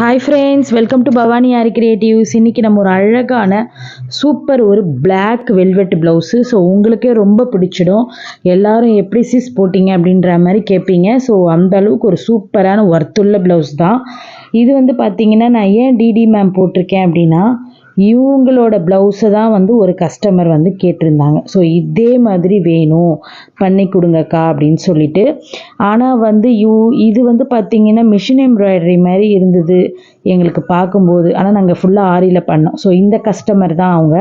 Hi friends welcome to Bhavani Aari creatives இன்றைக்கி நம்ம ஒரு அழகான சூப்பர் ஒரு பிளாக் வெல்வெட் ப்ளவுஸு ஸோ உங்களுக்கே ரொம்ப பிடிச்சிடும். எல்லோரும் எப்படி சிஸ் போட்டிங்க அப்படின்ற மாதிரி கேட்பீங்க ஸோ அந்த அளவுக்கு ஒரு சூப்பரான ஒர்த்துள்ள ப்ளவுஸ் தான். இது வந்து பார்த்தீங்கன்னா நான் ஏன் டிடி மேம் போட்டிருக்கேன் அப்படின்னா இவங்களோட ப்ளவுஸை தான் வந்து ஒரு கஸ்டமர் வந்து கேட்டிருந்தாங்க. ஸோ இதே மாதிரி வேணும். பண்ணி கொடுங்கக்கா அப்படின்னு சொல்லிட்டு ஆனால் வந்து யூ இது வந்து பார்த்தீங்கன்னா மிஷின் எம்ப்ராய்டரி மாதிரி இருந்தது எங்களுக்கு பார்க்கும்போது. ஆனால் நாங்கள் ஃபுல்லாக ஆரியில் பண்ணோம். ஸோ இந்த கஸ்டமர் தான் அவங்க.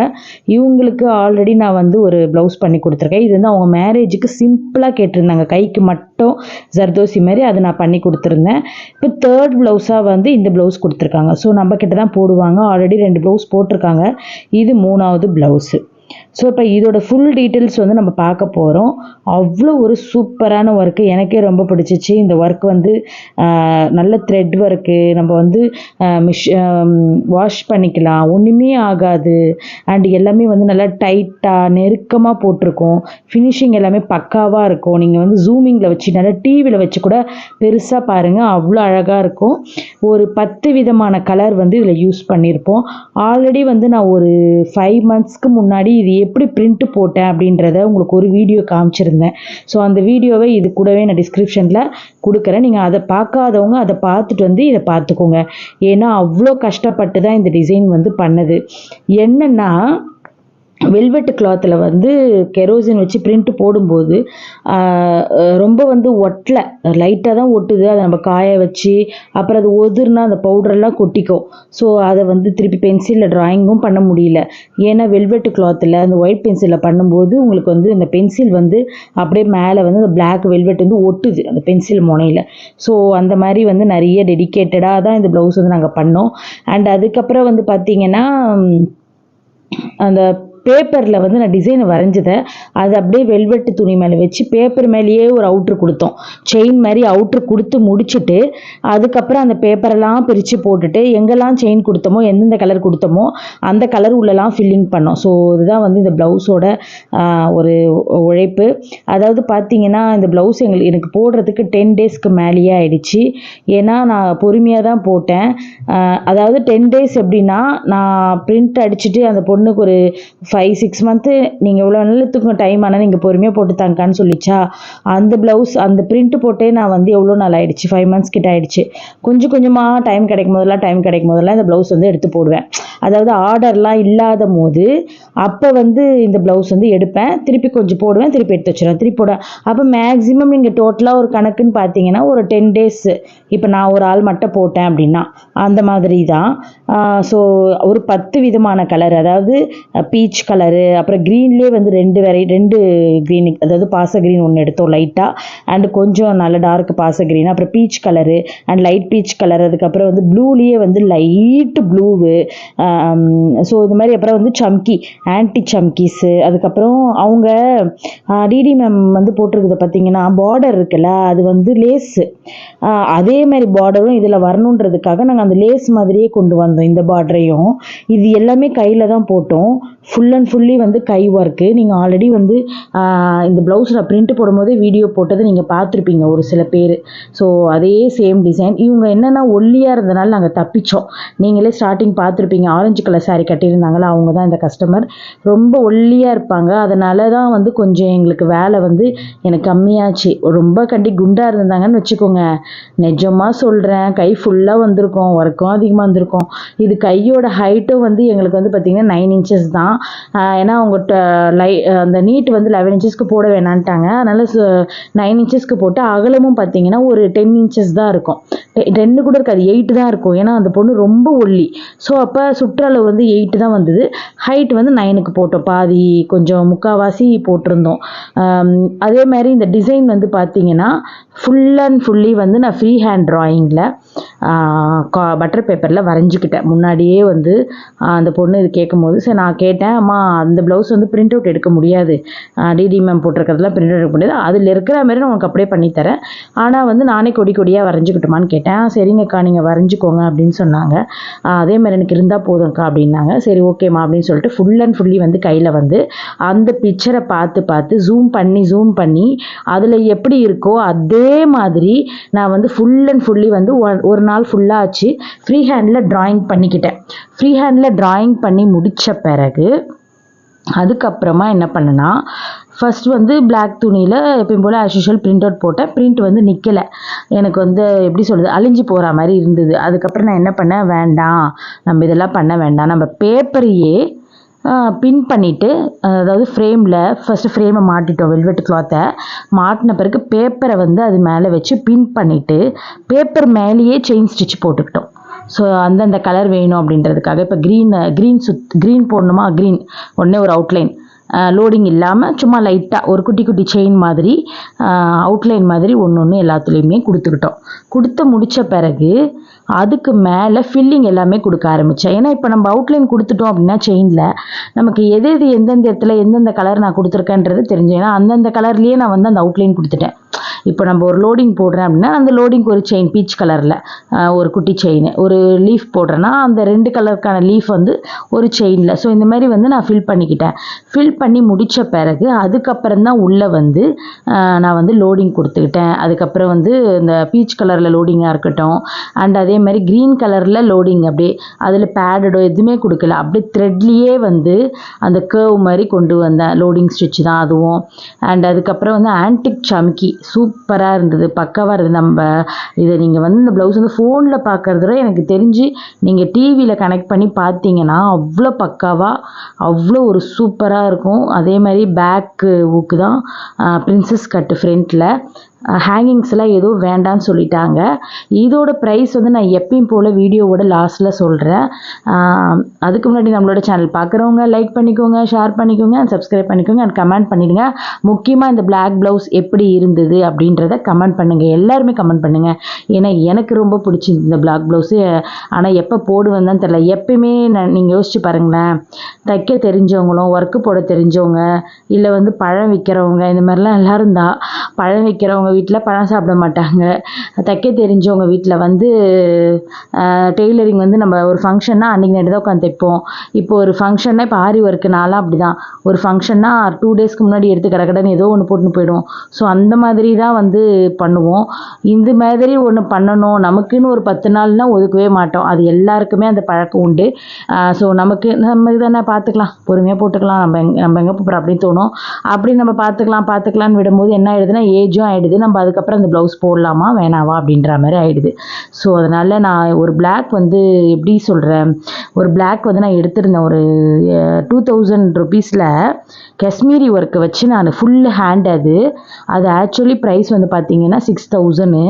இவங்களுக்கு ஆல்ரெடி நான் வந்து ஒரு ப்ளவுஸ் பண்ணி கொடுத்துருக்கேன். இது வந்து அவங்க மேரேஜுக்கு சிம்பிளாக கேட்டிருந்தாங்க. கைக்கு மட்டும் ஜர்தோசி மாதிரி அதை நான் பண்ணி கொடுத்துருந்தேன். இப்போ தேர்ட் ப்ளவுஸாக வந்து இந்த ப்ளவுஸ் கொடுத்துருக்காங்க. ஸோ நம்மக்கிட்ட தான் போடுவாங்க. ஆல்ரெடி ரெண்டு ப்ளவுஸ் போட்டிருக்காங்க. இது மூணாவது ப்ளவுஸு ஸோ இப்போ இதோட ஃபுல் டீட்டெயில்ஸ் வந்து நம்ம பார்க்க போகிறோம் அவ்வளோ ஒரு சூப்பரான ஒர்க்கு எனக்கே ரொம்ப பிடிச்சிச்சு. இந்த ஒர்க் வந்து நல்ல த்ரெட் ஒர்க்கு நம்ம வந்து மிஷ் வாஷ் பண்ணிக்கலாம். ஒன்றுமே ஆகாது. அண்ட் எல்லாமே வந்து நல்லா டைட்டாக நெருக்கமாக போட்டிருக்கோம். ஃபினிஷிங் எல்லாமே பக்காவாக இருக்கும். நீங்கள் வந்து ஜூமிங்கில் வச்சு நல்லா டிவியில் வச்சு கூட பெருசாக பாருங்கள் அவ்வளோ அழகாக இருக்கும். ஒரு பத்து விதமான கலர் வந்து இதில் யூஸ் பண்ணியிருப்போம் ஆல்ரெடி வந்து நான் ஒரு ஃபைவ் மந்த்ஸ்க்கு முன்னாடி இதையே எப்படி பிரிண்ட் போட்டேன் அப்படின்றத உங்களுக்கு ஒரு வீடியோ காமிச்சிருந்தேன். ஸோ அந்த வீடியோவை இது கூடவே நான் டிஸ்கிரிப்ஷனில் கொடுக்குறேன். நீங்கள் அதை பார்க்காதவங்க அதை பார்த்துட்டு வந்து இதை பார்த்துக்கோங்க. ஏன்னா அவ்வளோ கஷ்டப்பட்டு தான் இந்த டிசைன் வந்து பண்ணது. என்னென்னா வெல்வெட் கிளாத்தில் வந்து கெரோசின் வச்சு பிரிண்ட் போடும்போது ரொம்ப வந்து ஒட்டலை. லைட்டாக தான் ஒட்டுது. அதை நம்ம காய வச்சு அப்புறம் அது ஒதுர்னா அந்த பவுடரெல்லாம் கொட்டிக்கும். ஸோ அதை வந்து திருப்பி பென்சிலில் ட்ராயிங்கும் பண்ண முடியல. ஏன்னா வெல்வெட் கிளாத்தில் அந்த ஒயிட் பென்சிலில் பண்ணும்போது உங்களுக்கு வந்து அந்த பென்சில் வந்து அப்படியே மேலே வந்து அந்த பிளாக் வெல்வெட் வந்து ஒட்டுது அந்த பென்சில் முனையில். ஸோ அந்த மாதிரி வந்து நிறைய டெடிக்கேட்டடாக தான் இந்த ப்ளவுஸ் வந்து நாங்கள் பண்ணோம். அண்ட் அதுக்கப்புறம் வந்து பார்த்தீங்கன்னா அந்த பேப்பரில் வந்து நான் டிசைன் வரைஞ்சதை அது அப்படியே வெல்வெட்டு துணி மேலே வச்சு பேப்பர் மேலேயே ஒரு அவுட்ரு கொடுத்தோம். செயின் மாதிரி அவுட்ரு கொடுத்து முடிச்சுட்டு அதுக்கப்புறம் அந்த பேப்பரெல்லாம் பிரித்து போட்டுட்டு எங்கெல்லாம் செயின் கொடுத்தோமோ எந்தெந்த கலர் கொடுத்தோமோ அந்த கலர் உள்ளலாம் ஃபில்லிங் பண்ணோம். ஸோ இதுதான் வந்து இந்த ப்ளவுஸோட ஒரு உழைப்பு. அதாவது பார்த்தீங்கன்னா இந்த ப்ளவுஸ் எங்களுக்கு எனக்கு போடுறதுக்கு டென் டேஸ்க்கு மேலேயே ஆயிடுச்சு. ஏன்னா நான் பொறுமையாக தான் போட்டேன். அதாவது டென் டேஸ் எப்படின்னா நான் பிரிண்ட் அடிச்சுட்டு அந்த பொண்ணுக்கு ஒரு ஃபைவ் ஃபைவ் சிக்ஸ் மந்த்து நீங்கள் இவ்வளோ நல்லத்துக்கும் டைம் ஆனால் நீங்கள் பொறுமையாக போட்டு தாங்கன்னு சொல்லிச்சா அந்த ப்ளவுஸ் அந்த பிரிண்ட் போட்டே நான் வந்து எவ்வளோ நாள் ஆயிடுச்சு? ஃபைவ் மந்த்ஸ் கிட்ட ஆயிடுச்சு. கொஞ்சம் கொஞ்சமாக டைம் கிடைக்கும் போதெல்லாம் டைம் கிடைக்கும் போதெல்லாம் இந்த ப்ளவுஸ் வந்து எடுத்து போடுவேன். அதாவது ஆர்டர்லாம் இல்லாத போது அப்போ வந்து இந்த ப்ளவுஸ் வந்து எடுப்பேன். திருப்பி கொஞ்சம் போடுவேன் திருப்பி எடுத்து வச்சுருவேன். திருப்பி போடுவேன் அப்போ மேக்ஸிமம் நீங்கள் டோட்டலாக ஒரு கணக்குன்னு பார்த்தீங்கன்னா ஒரு டென் டேஸ் இப்போ நான் ஒரு ஆள் மட்டும் போட்டேன் அப்படின்னா அந்த மாதிரி தான் ஸோ ஒரு பத்து விதமான கலர் அதாவது பீச் கலரு அப்புறம் க்ரீன்லேயே வந்து ரெண்டு வெரை ரெண்டு க்ரீன் அதாவது பாச க்ரீன் ஒன்று எடுத்தோம் லைட்டாக அண்ட் கொஞ்சம் நல்ல டார்க் பாச க்ரீன் அப்புறம் peach colour and light peach colour அதுக்கப்புறம் வந்து ப்ளூலேயே வந்து லைட்டு ப்ளூவு ஸோ இது மாதிரி அப்புறம் வந்து சம்கி ஆன்டி சம்கிஸு அதுக்கப்புறம் அவங்க டிடி மேம் வந்து போட்டிருக்குது பார்த்தீங்கன்னா பார்டர் இருக்குல்ல அது வந்து லேஸு அதே மாதிரி பார்டரும் இதில் வரணுன்றதுக்காக நாங்கள் அந்த லேஸ் மாதிரியே கொண்டு வந்தோம் இந்த பார்டரையும் இது எல்லாமே கையில் தான் போட்டோம். ஃபுல் ஃபுல் அண்ட் ஃபுல்லி வந்து கை ஒர்க்கு நீங்கள் ஆல்ரெடி வந்து இந்த ப்ளவுஸில் பிரிண்ட் போடும்போதே வீடியோ போட்டதை நீங்கள் பார்த்துருப்பீங்க ஒரு சில பேர். ஸோ அதே சேம் டிசைன் இவங்க என்னென்னா ஒல்லியாக இருந்தனால நாங்கள் தப்பிச்சோம். நீங்களே ஸ்டார்டிங் பார்த்துருப்பீங்க ஆரஞ்சு கலர் சாரீ கட்டியிருந்தாங்களா அவங்க தான் இந்த கஸ்டமர் ரொம்ப ஒல்லியாக இருப்பாங்க. அதனால தான் வந்து கொஞ்சம் எங்களுக்கு வேலை வந்து எனக்கு கம்மியாச்சு. ரொம்ப கண்டி குண்டாக இருந்தாங்கன்னு வச்சுக்கோங்க. நிஜமாக சொல்கிறேன் கை ஃபுல்லாக வந்திருக்கும் ஒர்க்கும் அதிகமாக வந்திருக்கும். இது கையோட ஹைட்டும் வந்து எங்களுக்கு வந்து பார்த்திங்கன்னா நைன் இன்ச்சஸ் தான். ஏன்னா அவங்க லை அந்த நீட் வந்து லெவன் இன்ச்சஸ்க்கு போட வேணான்ட்டாங்க. அதனால் நைன் இன்ச்சஸ்க்கு போட்டு அகலமும் பார்த்தீங்கன்னா ஒரு டென் இன்ச்சஸ் தான் இருக்கும். டென்னு கூட இருக்காது எயிட் தான் இருக்கும். ஏன்னா அந்த பொண்ணு ரொம்ப ஒல்லி. ஸோ அப்போ சுற்றளவு வந்து எயிட் தான் வந்தது. ஹைட் வந்து நைனுக்கு போட்டோம். பாதி கொஞ்சம் முக்காவாசி போட்டிருந்தோம். அதே மாதிரி இந்த டிசைன் வந்து பார்த்தீங்கன்னா ஃபுல் அண்ட் ஃபுல்லி வந்து நான் ஃப்ரீ ஹேண்ட் ட்ராயிங்கில் பட்டர் பேப்பரில் வரைஞ்சிக்கிட்டேன். முன்னாடியே வந்து அந்த பொண்ணு இது கேட்கும்போது சரி நான் கேட்டேன் அம்மா அந்த ப்ளவுஸ் வந்து பிரிண்ட் அவுட் எடுக்க முடியாது. டிடி மேம் போட்டிருக்கிறதுலாம் பிரிண்ட் அவுட் எடுக்க முடியாது. அதில் இருக்கிற மாதிரி நான் உனக்கு அப்படியே பண்ணித்தரேன் ஆனால் வந்து நானே கொடி கொடியாக வரைஞ்சிக்கிட்டுமான்னு கேட்டேன். சரிங்கக்கா நீங்கள் வரைஞ்சிக்கோங்க அப்படின்னு சொன்னாங்க. அதே மாதிரி எனக்கு இருந்தால் போதும்க்கா அப்படின்னாங்க. சரி ஓகேம்மா அப்படின்னு சொல்லிட்டு ஃபுல் அண்ட் ஃபுல்லி வந்து கையில் வந்து அந்த பிக்சரை பார்த்து பார்த்து ஜூம் பண்ணி ஜூம் பண்ணி அதில் எப்படி இருக்கோ அதே மாதிரி நான் வந்து ஃபுல் அண்ட் ஃபுல்லி வந்து ஒரு நாள் ஃபுல்லாக ஆச்சு. ஃப்ரீ ஹேண்டில் ட்ராயிங் பண்ணிக்கிட்டேன். ஃப்ரீ ஹேண்டில் ட்ராயிங் பண்ணி முடித்த பிறகு அதுக்கப்புறமா என்ன பண்ணேன்னா ஃபர்ஸ்ட் வந்து பிளாக் துணியில் எப்பயும் போல் ஆஸ் யூஷுவல் பிரிண்ட் அவுட் போட்டேன். பிரிண்ட் வந்து நிற்கலை எனக்கு வந்து எப்படி சொல்கிறது அழிஞ்சு போகிற மாதிரி இருந்தது. அதுக்கப்புறம் நான் என்ன பண்ணேன் வேண்டாம். நம்ம இதெல்லாம் பண்ண வேண்டாம். நம்ம பேப்பரையே பின் பண்ணிவிட்டு அதாவது ஃப்ரேமில் ஃபஸ்ட்டு ஃப்ரேமை மாட்டிட்டோம் வெல்வெட் கிளாத்தை மாட்டின பிறகு பேப்பரை வந்து அது மேலே வச்சு பின் பண்ணிவிட்டு பேப்பர் மேலேயே செயின் ஸ்டிச் போட்டுக்கிட்டோம். ஸோ அந்தந்த கலர் வேணும் அப்படின்றதுக்காக இப்போ க்ரீன் க்ரீன் சுத் க்ரீன் போடணுமா? க்ரீன் உடனே ஒரு அவுட்லைன் லோடிங் இல்லாமல் சும்மா லைட்டாக ஒரு குட்டி குட்டி செயின் மாதிரி அவுட்லைன் மாதிரி ஒன்று ஒன்று எல்லாத்துலேயுமே கொடுத்துக்கிட்டோம். கொடுத்து முடித்த பிறகு அதுக்கு மேலே ஃபில்லிங் எல்லாமே கொடுக்க ஆரம்பித்தேன் ஏன்னா இப்போ நம்ம அவுட்லைன் கொடுத்துட்டோம் அப்படின்னா செயினில் நமக்கு எது எது எந்தெந்த இடத்துல எந்தெந்த கலர் நான் கொடுத்துருக்கேன்றது தெரிஞ்சு. ஏன்னா அந்தந்த கலர்லேயே நான் வந்து அந்த அவுட்லைன் கொடுத்துட்டேன். இப்போ நம்ம ஒரு லோடிங் போடுறேன் அப்படின்னா அந்த லோடிங்க்கு ஒரு செயின் பீச் கலரில் ஒரு குட்டி செயின் ஒரு லீஃப் போடுறேன்னா அந்த ரெண்டு கலருக்கான லீஃப் வந்து ஒரு செயினில் ஸோ இந்த மாதிரி வந்து நான் ஃபில் பண்ணிக்கிட்டேன். ஃபில் பண்ணி முடித்த பிறகு அதுக்கப்புறம் தான் உள்ளே வந்து நான் வந்து லோடிங் கொடுத்துக்கிட்டேன். அதுக்கப்புறம் வந்து இந்த பீச் கலரில் லோடிங்காக இருக்கட்டும். அண்ட் அதே மாதிரி க்ரீன் கலரில் லோடிங் அப்படியே அதில் பேடடோ எதுவுமே கொடுக்கல. அப்படியே த்ரெட்லேயே வந்து அந்த கேர்வ் மாதிரி கொண்டு வந்தேன் லோடிங் ஸ்டிச் தான் அதுவும். அண்ட் அதுக்கப்புறம் வந்து ஆன்டிக் சமிக்கி சூப்பராக இருந்தது. பக்காவாக இருந்தது நம்ம இதை நீங்கள் வந்து இந்த ப்ளவுஸ் வந்து ஃபோனில் பார்க்குறத விட எனக்கு தெரிஞ்சு நீங்கள் டிவியில் கனெக்ட் பண்ணி பார்த்தீங்கன்னா அவ்வளோ பக்காவாக அவ்வளோ ஒரு சூப்பராக இருக்கும். அதே மாதிரி பேக்கு ஊக்கு தான் பிரின்சஸ் கட்டு ஃப்ரண்ட்டில் ஹேங்கிங்ஸ்லாம் எதுவும் வேண்டான்னு சொல்லிட்டாங்க. இதோட ப்ரைஸ் வந்து நான் எப்பயும் போல் வீடியோவோட லாஸ்ட்டில் சொல்கிறேன் அதுக்கு முன்னாடி நம்மளோட சேனல் பார்க்குறவங்க லைக் பண்ணிக்கோங்க ஷேர் பண்ணிக்கோங்க அண்ட் சப்ஸ்கிரைப் பண்ணிக்கோங்க அண்ட் கமெண்ட் பண்ணிடுங்க. முக்கியமாக இந்த பிளாக் ப்ளவுஸ் எப்படி இருந்தது அப்படின்றத கமெண்ட் பண்ணுங்கள் எல்லாருமே கமெண்ட் பண்ணுங்கள் ஏன்னா எனக்கு ரொம்ப பிடிச்சிருந்தது இந்த பிளாக் ப்ளவுஸு ஆனால் எப்போ போடுவேன் தான் தெரில எப்பயுமே நான் நீங்கள் யோசிச்சு பாருங்களேன். தைக்க தெரிஞ்சவங்களும் ஒர்க்கு போட தெரிஞ்சவங்க இல்லை வந்து பழம் விற்கிறவங்க இந்த மாதிரிலாம் எல்லோரும் தான். பழம் விற்கிறவங்க வீட்டில் பழம் சாப்பிட மாட்டாங்க. தைக்க தெரிஞ்சவங்க வீட்டில் வந்து டெய்லரிங் வந்து நம்ம ஒரு ஃபங்க்ஷன்னா அன்றைக்கி நைட்டு தான் உட்காந்து தைப்போம். இப்போ ஒரு ஃபங்க்ஷன்னா இப்போ ஆரி ஒர்க்கு நாளாக அப்படி தான் ஒரு ஃபங்க்ஷன்னா டூ டேஸ்க்கு முன்னாடி எடுத்து கடை கடைன்னு ஏதோ ஒன்று போட்டுன்னு போயிடுவோம் ஸோ அந்த மாதிரி தான் வந்து பண்ணுவோம். இந்த மாதிரி ஒன்று பண்ணணும். நமக்குன்னு ஒரு பத்து நாள்னால் ஒதுக்கவே மாட்டோம். அது எல்லாருக்குமே அந்த பழக்கம் உண்டு. ஸோ நமக்கு நம்ம தானே பார்த்துக்கலாம் பொறுமையாக போட்டுக்கலாம். நம்ம எங்கே நம்ம எங்கே போகிறோம் அப்படின்னு தோணும். அப்படி நம்ம பார்த்துக்கலாம் பார்த்துக்கலான்னு விடும்போது என்ன ஆகிடுதுன்னா ஏஜும் ஆகிடுது நம்ம அதுக்கப்புறம் அந்த ப்ளவுஸ் போடலாமா வேணாவா அப்படின்ற மாதிரி ஆகிடுது ஸோ அதனால் நான் ஒரு பிளாக் வந்து எப்படி சொல்கிறேன் ஒரு பிளாக் வந்து நான் எடுத்திருந்தேன். ஒரு டூ தௌசண்ட் ருபீஸில் காஷ்மீரி ஒர்க்கை வச்சு நான் ஃபுல் ஹேண்ட் அது. அது ஆக்சுவலி ப்ரைஸ் வந்து பார்த்தீங்கன்னா சிக்ஸ் தௌசண்ட்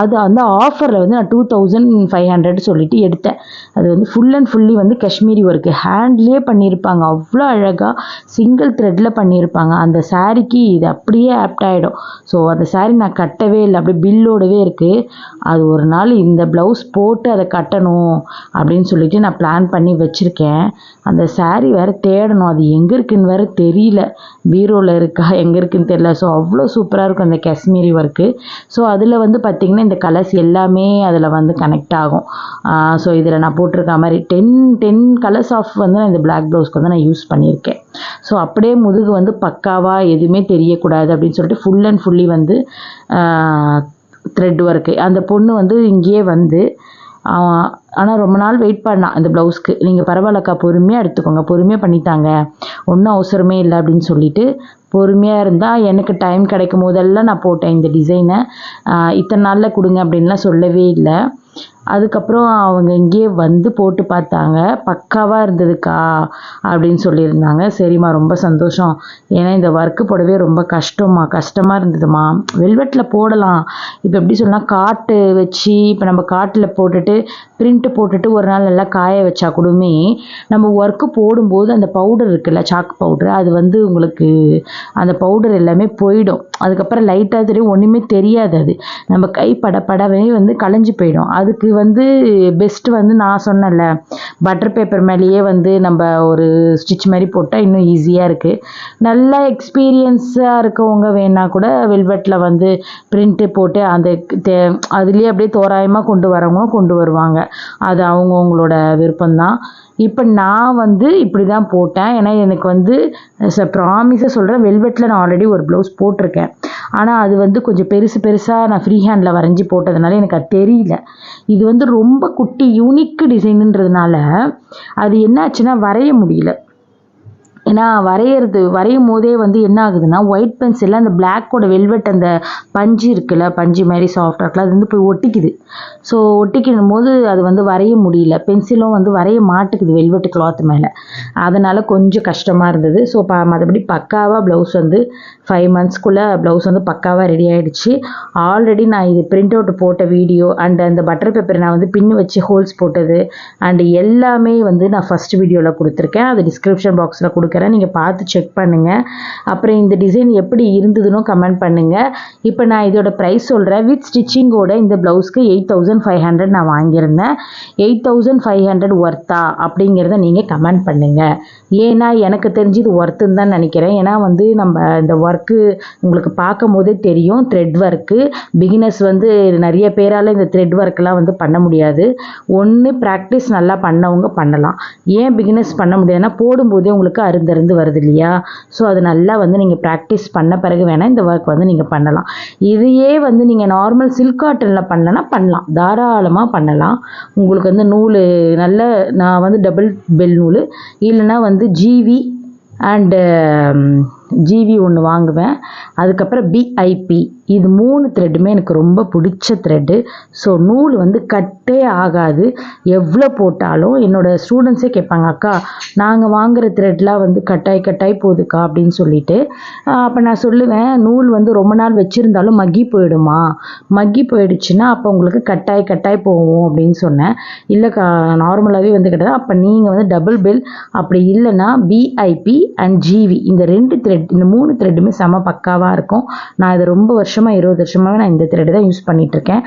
அது அந்த ஆஃபரில் வந்து நான் டூ தௌசண்ட் ஃபைவ் ஹண்ட்ரட் சொல்லிட்டு எடுத்தேன். அது வந்து ஃபுல் அண்ட் ஃபுல்லி வந்து காஷ்மீரி ஒர்க்கு ஹேண்ட்லேயே பண்ணியிருப்பாங்க. அவ்வளோ அழகாக சிங்கிள் த்ரெட்டில் பண்ணியிருப்பாங்க. அந்த சாரீக்கு இது அப்படியே ஆப்ட் ஆகிடும் ஸோ அந்த சாரீ நான் கட்டவே இல்லை அப்படியே பில்லோடவே இருக்குது அது ஒரு நாள் இந்த ப்ளவுஸ் போட்டு அதை கட்டணும் அப்படின்னு சொல்லிட்டு நான் பிளான் பண்ணி வச்சுருக்கேன். அந்த சாரீ வேறு தேடணும். அது எங்கே இருக்குன்னு வேறு தெரியல. பீரோவில் இருக்கா எங்கே இருக்குன்னு தெரியல. ஸோ அவ்வளோ சூப்பராக இருக்கும் அந்த காஷ்மீரி ஒர்க்கு ஸோ அதில் வந்து பார்த்திங்கன்னா இந்த கலர்ஸ் எல்லாமே அதில் வந்து கனெக்ட் ஆகும். ஸோ இதில் நான் போட்டிருக்க மாதிரி டென் டென் கலர்ஸ் ஆஃப் வந்து நான் இந்த பிளாக் ப்ளவுஸ்க்கு வந்து நான் யூஸ் பண்ணியிருக்கேன். ஸோ அப்படியே முதுகு வந்து பக்காவாக எதுவுமே தெரியக்கூடாது அப்படின்னு சொல்லிட்டு ஃபுல் அண்ட் ஃபுல்லி வந்து த்ரெட் ஒர்க்கு அந்த பொண்ணு வந்து இங்கேயே வந்து ஆனால் ரொம்ப நாள் வெயிட் பண்ணான் அந்த ப்ளவுஸ்க்கு நீங்கள் பரவாயில்லக்கா பொறுமையாக எடுத்துக்கோங்க பொறுமையாக பண்ணித்தாங்க. ஒன்றும் அவசரமே இல்லை அப்படின்னு சொல்லிட்டு பொறுமையாக இருந்தால் எனக்கு டைம் கிடைக்கும் போதெல்லாம் நான் போட்டேன் இந்த டிசைனை இத்தனை நாளில் கொடுங்க அப்படின்லாம் சொல்லவே இல்லை. அதுக்கப்புறம் அவங்க இங்கேயே வந்து போட்டு பார்த்தாங்க. பக்காவாக இருந்ததுக்கா அப்படின்னு சொல்லியிருந்தாங்க. சரிம்மா ரொம்ப சந்தோஷம். ஏன்னா இந்த ஒர்க்கு போடவே ரொம்ப கஷ்டம்மா. கஷ்டமாக இருந்ததுமா. வெல்வெட்டில் போடலாம். இப்போ எப்படி சொல்லலாம் காட்டு வச்சு இப்போ நம்ம காட்டில் போட்டுட்டு பிரிண்ட்டு போட்டுட்டு ஒரு நாள் நல்லா காய வச்சா கூடமே நம்ம ஒர்க்கு போடும்போது அந்த பவுடர் இருக்குல்ல சாக்கு பவுடர் அது வந்து உங்களுக்கு அந்த பவுடர் எல்லாமே போயிடும். அதுக்கப்புறம் லைட்டாக தெரியும் ஒன்றுமே தெரியாது அது. நம்ம கை பட படவே வந்து களைஞ்சு போயிடும். அதுக்கு வந்து பெஸ்ட்டு வந்து நான் சொன்னேன்ல. பட்டர் பேப்பர் மேலேயே வந்து நம்ம ஒரு ஸ்டிச் மாதிரி போட்டால் இன்னும் ஈஸியாக இருக்குது நல்லா எக்ஸ்பீரியன்ஸாக இருக்கவங்க வேணால் கூட வெல்வெட்டில் வந்து பிரிண்ட்டு போட்டு அந்த தே அதுலேயே அப்படியே தோராயமாக கொண்டு வரவங்களும் கொண்டு வருவாங்க. அது அவங்கவுங்களோட விருப்பம்தான். இப்போ நான் வந்து இப்படி தான் போட்டேன். ஏன்னா எனக்கு வந்து ப்ராமிஸாக சொல்கிறேன் வெல்வெட்டில் நான் ஆல்ரெடி ஒரு ப்ளவுஸ் போட்டிருக்கேன். ஆனால் அது வந்து கொஞ்சம் பெருசு பெருசாக நான் ஃப்ரீ ஹேண்டில் வரைஞ்சி போட்டதுனால எனக்கு அது தெரியல. இது வந்து ரொம்ப குட்டி யூனிக் டிசைனுன்றதுனால அது என்னாச்சுன்னா வரைய முடியல. ஏன்னா வரைகிறது வரையும் போதே வந்து என்ன ஆகுதுன்னா ஒயிட் பென்சிலில் அந்த பிளாக்கோட வெல்வெட் அந்த பஞ்சு இருக்குல்ல பஞ்சு மாதிரி சாஃப்டாக இருக்குல்ல அது வந்து போய் ஒட்டிக்குது. ஸோ ஒட்டிக்கும் போது அது வந்து வரைய முடியல. பென்சிலும் வந்து வரைய மாட்டுக்குது வெல்வெட் கிளாத் மேலே. அதனால் கொஞ்சம் கஷ்டமாக இருந்தது. ஸோ ப மற்றபடி பக்காவாக ப்ளவுஸ் வந்து ஃபைவ் மந்த்ஸ்க்குள்ளே ப்ளவுஸ் வந்து பக்காவாக ரெடி ஆகிடுச்சு ஆல்ரெடி நான் இது பிரிண்ட் அவுட் போட்ட வீடியோ அண்ட் அந்த பட்டர் பேப்பர் நான் வந்து பின்னு வச்சு ஹோல்ஸ் போட்டது அண்டு எல்லாமே வந்து நான் ஃபஸ்ட் வீடியோவில் கொடுத்துருக்கேன். அது டிஸ்கிரிப்ஷன் பாக்ஸில் கொடுக்குறேன் நீங்கள் பார்த்து செக் பண்ணுங்கள் அப்புறம் இந்த டிசைன் எப்படி இருந்ததுன்னு கமெண்ட் பண்ணுங்கள் இப்போ நான் இதோட ப்ரைஸ் சொல்கிறேன் வித் ஸ்டிச்சிங்கோட இந்த ப்ளவுஸ்க்கு எயிட் தௌசண்ட் ஃபைவ் ஹண்ட்ரட் நான் வாங்கியிருந்தேன். எயிட் தௌசண்ட் ஃபைவ் ஹண்ட்ரட் ஒர்த்தா அப்படிங்கிறத நீங்கள் கமெண்ட் பண்ணுங்கள் ஏன்னா எனக்கு தெரிஞ்சு இது ஒர்த்துன்னு தான் நினைக்கிறேன். ஏன்னா வந்து நம்ம இந்த ஒர்க்கு உங்களுக்கு பார்க்கும் போதே தெரியும் த்ரெட் ஒர்க்கு பிகினர்ஸ் வந்து நிறைய பேரால் இந்த த்ரெட் ஒர்க்கெலாம் வந்து பண்ண முடியாது. ஒன்று ப்ராக்டிஸ் நல்லா பண்ணவங்க பண்ணலாம். ஏன் பிகினர்ஸ் பண்ண முடியாதுன்னா போடும்போதே உங்களுக்கு இருந்து வருது இல்லையா? ஸோ அது நல்லா வந்து நீங்கள் ப்ராக்டிஸ் பண்ண பிறகு வேணால் இந்த ஒர்க் வந்து நீங்கள் பண்ணலாம். இதையே வந்து நீங்கள் நார்மல் சில்க் காட்டனில் பண்ணலன்னா பண்ணலாம். தாராளமாக பண்ணலாம். உங்களுக்கு வந்து நூல் நல்ல நான் வந்து டபுள் பெல் நூல். இல்லைன்னா வந்து ஜிவி அண்டு ஜிவி ஒன்று வாங்குவேன். அதுக்கப்புறம் பிஐபி இது மூணு த்ரெட்டுமே எனக்கு ரொம்ப பிடிச்ச த்ரெட்டு ஸோ நூல் வந்து கட்டே ஆகாது. எவ்வளோ போட்டாலும் என்னோடய ஸ்டூடெண்ட்ஸே கேட்பாங்க அக்கா நாங்கள் வாங்குகிற த்ரெட்லாம் வந்து கட்டாய் கட்டாய் போகுதுக்கா? அப்படின்னு சொல்லிட்டு. அப்போ நான் சொல்லுவேன் நூல் வந்து ரொம்ப நாள் வச்சுருந்தாலும் மக்கி போயிடுமா? மக்கி போயிடுச்சுன்னா அப்போ உங்களுக்கு கட்டாய் கட்டாய் போகும் அப்படின்னு சொன்னேன். இல்லைக்கா நார்மலாகவே வந்து கிடையாது அப்போ நீங்கள் வந்து டபுள் பில் அப்படி இல்லைன்னா பிஐபி அண்ட் ஜிவி இந்த ரெண்டு த்ரெட் இந்த மூணு த்ரெட்டுமே செம பக்காவாக இருக்கும். நான் இதை ரொம்ப வருஷம் வருஷமாக இருபது வருஷமாகவே நான் இந்த த்ரெட்டு தான் யூஸ் பண்ணிகிட்ருக்கேன்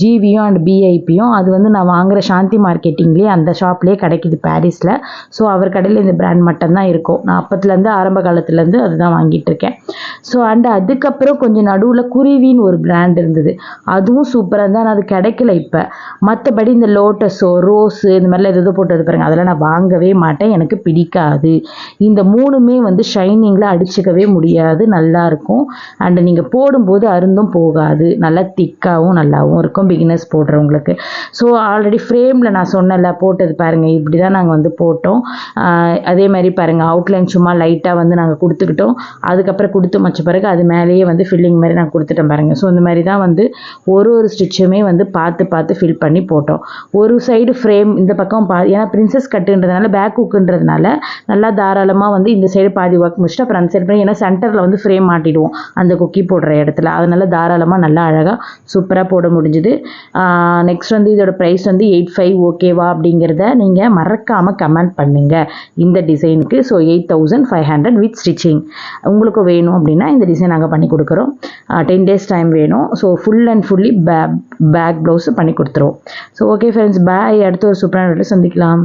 ஜிவியும் அண்ட் பிஐபியும் அது வந்து நான் வாங்குகிற சாந்தி மார்க்கெட்டிங்லேயே அந்த ஷாப்லேயே கிடைக்குது பாரிஸில் ஸோ அவர் கடையில் இந்த பிராண்ட் மட்டும்தான் இருக்கும். நான் அப்பத்துலேருந்து ஆரம்ப காலத்துலேருந்து அதுதான் வாங்கிட்டு இருக்கேன் ஸோ அண்ட் அதுக்கப்புறம் கொஞ்சம் நடுவில் குருவின்னு ஒரு பிராண்ட் இருந்தது. அதுவும் சூப்பராக தான் அது கிடைக்கல இப்போ. மற்றபடி இந்த லோட்டஸோ ரோஸு இந்த மாதிரிலாம் எதோ போட்டு பாருங்க. அதெல்லாம் நான் வாங்கவே மாட்டேன். எனக்கு பிடிக்காது. இந்த மூணுமே வந்து ஷைனிங்கில் அடிச்சுக்கவே முடியாது. நல்லாயிருக்கும் அண்ட் நீங்கள் போடும்போது அருந்தும் போகாது. நல்லா திக்காகவும் நல்லாவும் இருக்கும் பிகினர்ஸ் போடுறவங்களுக்கு. ஸோ ஆல்ரெடி ஃப்ரேமில் நான் சொன்னல போட்டது பாருங்கள் இப்படி தான் நாங்கள் வந்து போட்டோம். அதே மாதிரி பாருங்கள் அவுட்லைன் சும்மா லைட்டாக வந்து நாங்கள் கொடுத்துக்கிட்டோம். அதுக்கப்புறம் கொடுத்து மச்ச பிறகு அது மேலேயே வந்து ஃபில்லிங் மாதிரி நான் கொடுத்துட்டேன் பாருங்கள் ஸோ இந்த மாதிரி தான் வந்து ஒரு ஒரு ஸ்டிச்சுமே வந்து பார்த்து பார்த்து ஃபில் பண்ணி போட்டோம். ஒரு சைடு ஃப்ரேம் இந்த பக்கம் பா ஏன்னா பிரின்சஸ் கட்டுன்றதுனால பேக் ஹுக்குன்றதுனால நல்லா தாராளமாக வந்து இந்த சைடு பாதி ஒர்க் முடிச்சுட்டு அப்புறம் அந்த சைடு பண்ணி ஏன்னா சென்டரில் வந்து ஃப்ரேம் மாட்டிடுவோம். அந்த குக்கி போடுற இடத்துல. அதனால் தாராளமாக நல்லா அழகாக சூப்பராக போட முடிஞ்சுது. நெக்ஸ்ட் வந்து இதோட ப்ரைஸ் வந்து எயிட் ஃபைவ் ஓகேவா அப்படிங்கிறத நீங்கள் மறக்காமல் கமெண்ட் பண்ணுங்கள் இந்த டிசைனுக்கு so eight thousand five hundred with stitching உங்களுக்கு வேணும் அப்படின்னா இந்த டிசைன் நாங்கள் பண்ணி கொடுக்குறோம். டென் டேஸ் டைம் வேணும். So full and fully pay back blouse பண்ணி கொடுத்துருவோம். ஸோ ஓகே ஃப்ரெண்ட்ஸ் பாய் அடுத்த ஒரு சூப்பரான சந்திக்கலாம்.